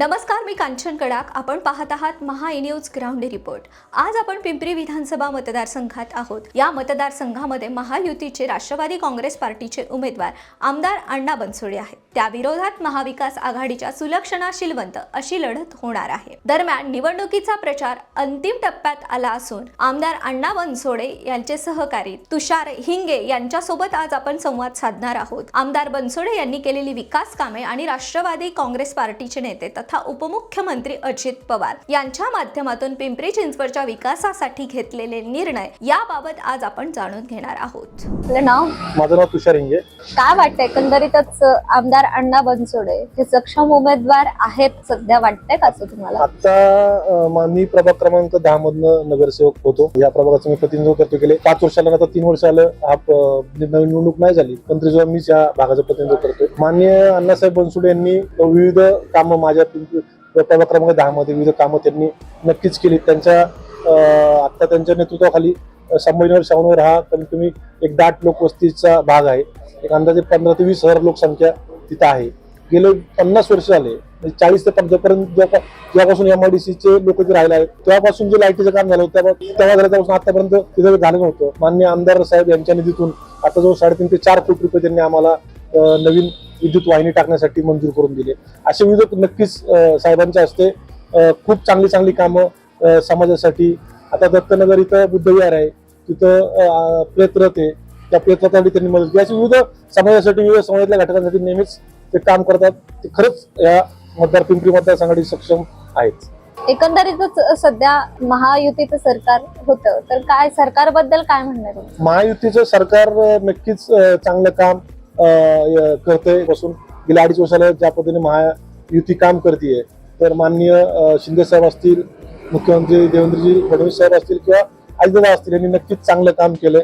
नमस्कार मी कांचन कडाक. आपण पाहत आहात महा न्यूज ग्राउंड रिपोर्ट. आज आपण पिंपरी विधानसभा मतदारसंघात आहोत. या मतदारसंघामध्ये महायुतीचे राष्ट्रवादी काँग्रेस पार्टीचे उमेदवार आमदार अण्णा बनसोडे आहेत. त्या विरोधात महाविकास आघाडीच्या सुलक्षणा शिलवंत अशी लढत होणार आहे. दरम्यान निवडणुकीचा प्रचार अंतिम टप्प्यात आला असून आमदार अण्णा बनसोडे यांचे सहकारी तुषार हिंगे यांच्यासोबत आज आपण संवाद साधणार आहोत. आमदार बनसोडे यांनी केलेली विकास कामे आणि राष्ट्रवादी काँग्रेस पार्टीचे नेते तथा उपमुख्यमंत्री अजित पवार यांच्या माध्यमातून पिंपरी चिंचवडच्या विकासासाठी घेतलेले निर्णय याबाबत आज आपण जाणून घेणार आहोत. आपलं नाव? माझं नाव तुषार हिंगे. काय वाटतं एकंदरीतच आमदार अण्णा बनसोडे हे सक्षम उमेदवार आहेत सध्या वाटतंय का असं तुम्हाला? आता मी प्रभाग क्रमांक दहा मधनं नगरसेवक होतो. या प्रभागाचं मी प्रतिनिधित्व करतो गेले पाच वर्षाला आता तीन वर्ष आलं हा नवीन निवडणूक नाही झाली. पण तरी जेव्हा मीच या भागाचं प्रतिनिधित्व करतोय. मान्य अण्णासाहेब बनसोडे यांनी विविध कामं माझ्या प्रभाग क्रमांक दहा मध्ये विविध कामं त्यांनी नक्कीच केली त्यांच्या आता त्यांच्या नेतृत्वाखाली अं, संभाजीनगर शाहूनगर हा कमीत कमी एक दाट लोकवस्तीचा भाग आहे. एक अंदाजे पंधरा ते वीस हजार लोकसंख्या तिथं आहे. गेले पन्नास वर्ष झाले. म्हणजे चाळीस ते पंच्यापर्यंत जेव्हा- जेव्हापासून एमआयडीसीचे लोक जे राहिले आहेत तेव्हापासून जे लाईटीचं काम झालं होतं तेव्हा झालं त्यापासून आतापर्यंत तिथं झालं नव्हतं मान्य आमदार साहेब यांच्या निधीतून आता जवळ साडेतीन ते चार कोटी रुपये त्यांनी आम्हाला नवीन विद्युत वाहिनी टाकण्यासाठी मंजूर करून दिले. असे विविध नक्कीच साहेबांच्या हस्ते खूप चांगली चांगली कामं समाजासाठी. आता दत्तनगर इथं बुद्धविहार आहे. तिथं अं, प्रेतरथ आहे. त्या प्रेतरथासाठी त्यांनी मदत केली. अशी विविध समाजासाठी विविध समाजातल्या घटकांसाठी नेहमीच ते काम करतात. ते खरंच या मतदार पिंपरी मतदारसंघासाठी सक्षम आहेत. एकंदरीतच सध्या महायुतीचं सरकार होतं. तर काय सरकारबद्दल काय म्हणणार? महायुतीचं सरकार नक्कीच चांगलं काम अं, करतंय बसून. गेल्या अडीच वर्षाला ज्या पद्धतीने महायुती काम करते तर माननीय शिंदे साहेब असतील मुख्यमंत्री देवेंद्रजी फडणवीस साहेब असतील किंवा अजितदादा असतील यांनी नक्कीच चांगलं काम केलंय.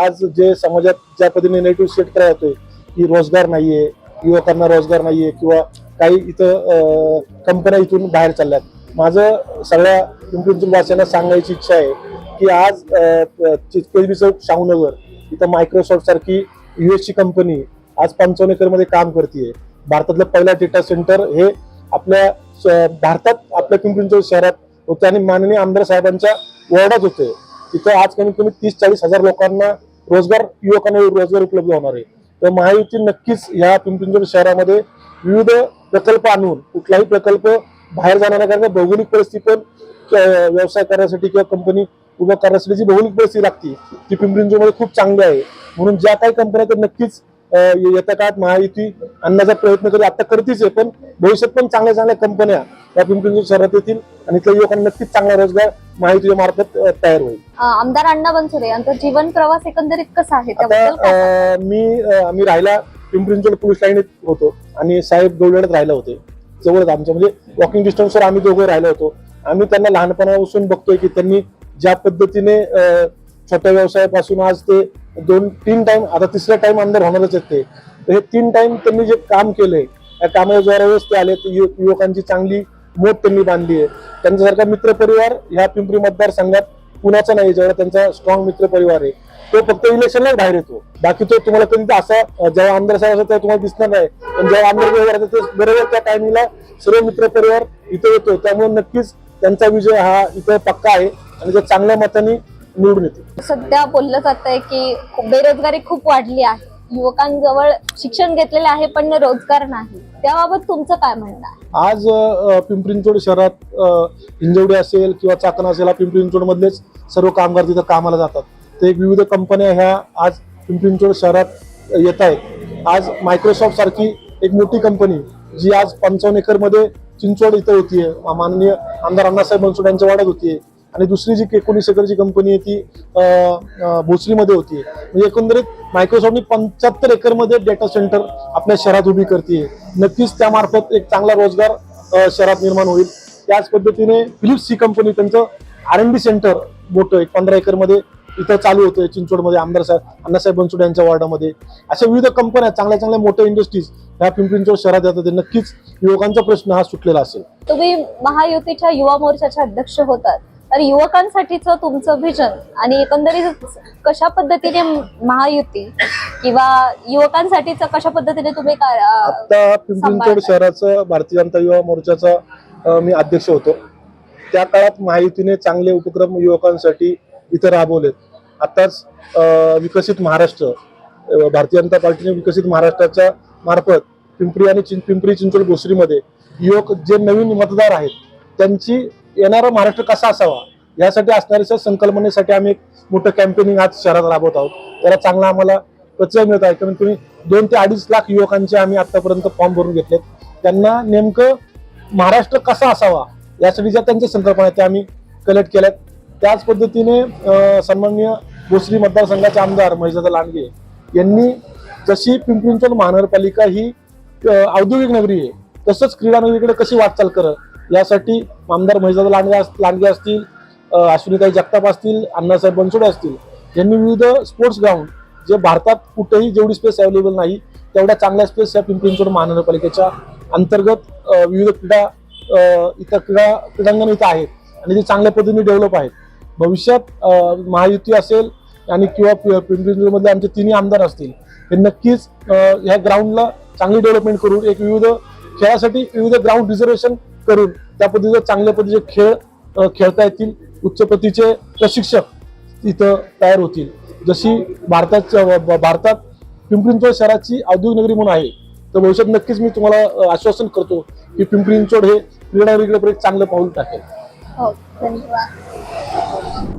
आज जे समाजात ज्या पद्धतीने नेटिव्ह सेट करायला येतोय की रोजगार नाहीये युवकांना रोजगार नाहीये किंवा काही इथं कंपन्या इथून बाहेर चालल्यात. माझं सगळ्या पिंपरी चिंचवड सांगायची इच्छा आहे की आज केजबी चौक शाहूनगर इथं मायक्रोसॉफ्ट सारखी युएसची कंपनी आज पंचावन्न एकरमध्ये काम करते भारतातलं पहिला डेटा सेंटर हे आपल्या भारतात आपल्या पिंपरी चिंचवड शहरात होते आणि माननीय आमदार साहेबांच्या वॉर्डात होते. तिथं आज कमीत कमी तीस चाळीस हजार लोकांना रोजगार युवकांना रोजगार उपलब्ध होणार आहे. तर महायुती नक्कीच या पिंपरी शहरामध्ये विविध प्रकल्प आणून कुठलाही प्रकल्प बाहेर जाणार कारण भौगोलिक परिस्थिती पण व्यवसाय करण्यासाठी किंवा कंपनी उभं करण्यासाठी जी भौगोलिक परिस्थिती लागते ती पिंपरी खूप चांगली आहे. म्हणून ज्या काही कंपन्या तर नक्कीच येत्या काळात महायुती आणण्याचा प्रयत्न करी आता करतीच आहे पण भविष्यात पण चांगल्या चांगल्या कंपन्या या पिंपरी शहरात येतील आणि त्या युवकांना नक्कीच चांगला रोजगार महायुतीच्या मार्फत तयार होईल. आमदार अण्णा बनसोडे यांचा जीवन प्रवास एकंदरीत कसा आहे? मी आम्ही राहायला पिंपरी चिंचवड पोलीस लाईनीत होतो आणि साहेब गवळ्यात राहिला होते. जवळच आमच्या म्हणजे वॉकिंग डिस्टन्सवर आम्ही दोघं राहिलो होतो. आम्ही त्यांना लहानपणापासून बघतोय की त्यांनी ज्या पद्धतीने छोट्या व्यवसायापासून आज ते दोन तीन टाइम आता तिसऱ्या टाइम आमदार होणारच आहेत ते. तर हे तीन टाइम त्यांनी जे काम केले या कामाच्या ते आले तर युवकांची चांगली मोठ त्यांनी बांधली आहे. त्यांच्यासारखा मित्रपरिवार ह्या पिंपरी मतदारसंघात कुणाचा नाही जेवढा त्यांचा स्ट्रॉंग मित्र परिवार आहे. तो फक्त इलेक्शनलाच बाहेर येतो. बाकी तो तुम्हाला कधी असा जेव्हा आमदार साहेब असतात तेव्हा तुम्हाला दिसणार नाही. पण जेव्हा आमदार ते बरोबर त्या टायमिंगला सर्व मित्र परिवार इथे येतो. त्यामुळे नक्कीच त्यांचा विजय हा इथे पक्का आहे. आणि जर चांगल्या मताने निवडून येते सध्या बोललं जात आहे की बेरोजगारी खूप वाढली आहे. युवकांजवळ शिक्षण घेतलेले आहे पण रोजगार नाही. त्याबाबत तुमचं काय म्हणणं आहे? आज पिंपरी चिंचवड शहरात हिंजवडी असेल किंवा चाकण असेल पिंपरी चिंचवड मधलेच सर्व कामगार तिथं कामाला जातात. ते एक विविध कंपन्या ह्या आज पिंपरी चिंचवड शहरात येत आहेत. आज मायक्रोसॉफ्ट सारखी एक मोठी कंपनी जी आज पंचावन्न एकरमध्ये चिंचवड इथं होतीये. माननीय आमदार अण्णासाहेब बनसोड यांच्या वाड्यात होतीये. आणि दुसरी जी एकोणीस एकरची कंपनी आहे ती भोसरीमध्ये होती. म्हणजे एकंदरीत मायक्रोसॉफ्टनी पंच्याहत्तर एकरमध्ये डेटा सेंटर आपल्या शहरात उभी करते नक्कीच त्यामार्फत एक चांगला रोजगार शहरात निर्माण होईल. त्याच पद्धतीने फिलिप्स ही कंपनी त्यांचं आर एन डी सेंटर मोठं एक पंधरा एकरमध्ये इथं चालू होतं चिंचवडमध्ये. आमदार साहेब अण्णासाहेब बनसोड यांच्या वॉर्डामध्ये. अशा विविध कंपन्या चांगल्या चांगल्या मोठ्या इंडस्ट्रीज ह्या पिंपरी शहरात येतात. नक्कीच युवकांचा प्रश्न हा सुटलेला असेल. तुम्ही महायुतीच्या युवा मोर्चाचे अध्यक्ष होतात. तर युवकांसाठीचं तुमचं व्हिजन आणि एकंदरीत कशा पद्धतीने महायुती किंवा युवकांसाठीचं कशा पद्धतीने तुम्ही आता पिंपरी. शहराचं भारतीय जनता युवा मोर्चाचा मी अध्यक्ष होतो त्या काळात महायुतीने चांगले उपक्रम युवकांसाठी इथं राबवलेत आताच विकसित महाराष्ट्र भारतीय जनता पार्टीने विकसित महाराष्ट्राच्या मार्फत पिंपरी आणि चिं- पिंपरी चिंचवड भोसरीमध्ये युवक जे नवीन मतदार आहेत त्यांची येणारा महाराष्ट्र कसा असावा यासाठी असणाऱ्या संकल्पनेसाठी आम्ही एक मोठं कॅम्पेनिंग आज शहरात राबवत आहोत. त्याला चांगला आम्हाला प्रतिसाद मिळत आहे. कारण तुम्ही दोन ते अडीच लाख युवकांचे आम्ही आतापर्यंत फॉर्म भरून घेतलेत. त्यांना नेमकं महाराष्ट्र कसा असावा यासाठी ज्या त्यांच्या संकल्पना आहेत त्या आम्ही कलेक्ट केल्यात. त्याच पद्धतीने सन्माननीय भोसरी मतदारसंघाचे आमदार महिजादा लांडगे यांनी जशी पिंपरी चिंचवड महानगरपालिका ही औद्योगिक नगरी आहे तसंच क्रीडा नगरीकडे कशी वाटचाल करत यासाठी आमदार महिजादा लांडगे अस- लांडगे असतील अश्विनीताई जगताप असतील अण्णासाहेब बनसोडे असतील यांनी विविध स्पोर्ट्स ग्राउंड जे भारतात कुठेही जेवढी स्पेस अवेलेबल नाही तेवढ्या चांगल्या स्पेस या पिंपरी चिंचवड महानगरपालिकेच्या अंतर्गत विविध क्रीडा इतर इथं क्रीडा क्रीडांगण इथं आहेत आणि ते चांगल्या पद्धतीने डेव्हलप आहेत. भविष्यात महायुती असेल आणि किंवा पिंपरी चिंचवडमधले आमचे तिन्ही आमदार असतील हे नक्कीच ह्या ग्राउंडला चांगली डेव्हलपमेंट करून एक विविध खेळासाठी विविध ग्राउंड रिझर्वेशन करून त्या पद्धतीचे चांगल्या पद्धतीचे खेळ खेळता येतील. उच्च प्रतीचे प्रशिक्षक इथं तयार होतील. जशी भारताच्या भारतात पिंपरी चिंचवड शहराची औद्योगिक नगरी म्हणून आहे तर भविष्यात नक्कीच मी तुम्हाला आश्वासन करतो की पिंपरी चिंचवड हे क्रीडा नगरीकडे चांगलं पाऊल टाकेल. हो धन्यवाद.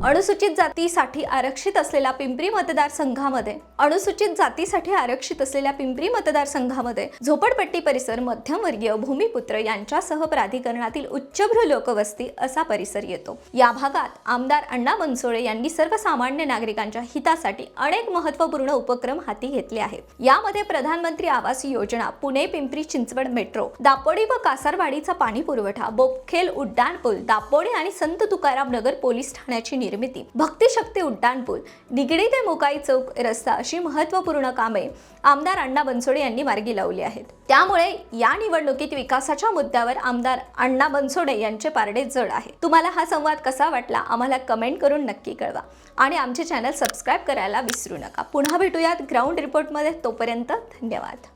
अनुसूचित जातीसाठी आरक्षित असलेल्या पिंपरी मतदारसंघामध्ये अनुसूचित जातीसाठी आरक्षित असलेल्या पिंपरी मतदारसंघामध्ये झोपडपट्टी परिसर मध्यमवर्गीय भूमिपुत्र यांच्यासह प्राधिकरणातील उच्चभ्रू लोकवस्ती असा परिसर येतो. या भागात आमदार अण्णा बनसोळे यांनी सर्वसामान्य नागरिकांच्या हितासाठी अनेक महत्त्वपूर्ण उपक्रम हाती घेतले आहेत. यामध्ये प्रधानमंत्री आवास योजना पुणे पिंपरी चिंचवड मेट्रो दापोडी व कासारवाडीचा पाणी पुरवठा बोपखेल उड्डाणपूल दापोडी आणि संत तुकाराम नगर पोलीस ठाण्याची निर्मिती. भक्तिशक्ती उड्डाणपूल निगडी ते मोकाई चौक रस्ता अशी महत्त्वपूर्ण कामे आमदार अण्णा बनसोडे यांनी मार्गी लावली आहेत. त्यामुळे या निवडणुकीत विकासाच्या मुद्द्यावर आमदार अण्णा बनसोडे यांचे पारडे जड आहे. तुम्हाला हा संवाद कसा वाटला आम्हाला कमेंट करून नक्की कळवा. आणि आमचे चॅनल सबस्क्राईब करायला विसरू नका. पुन्हा भेटूयात ग्राउंड रिपोर्टमध्ये. तोपर्यंत धन्यवाद.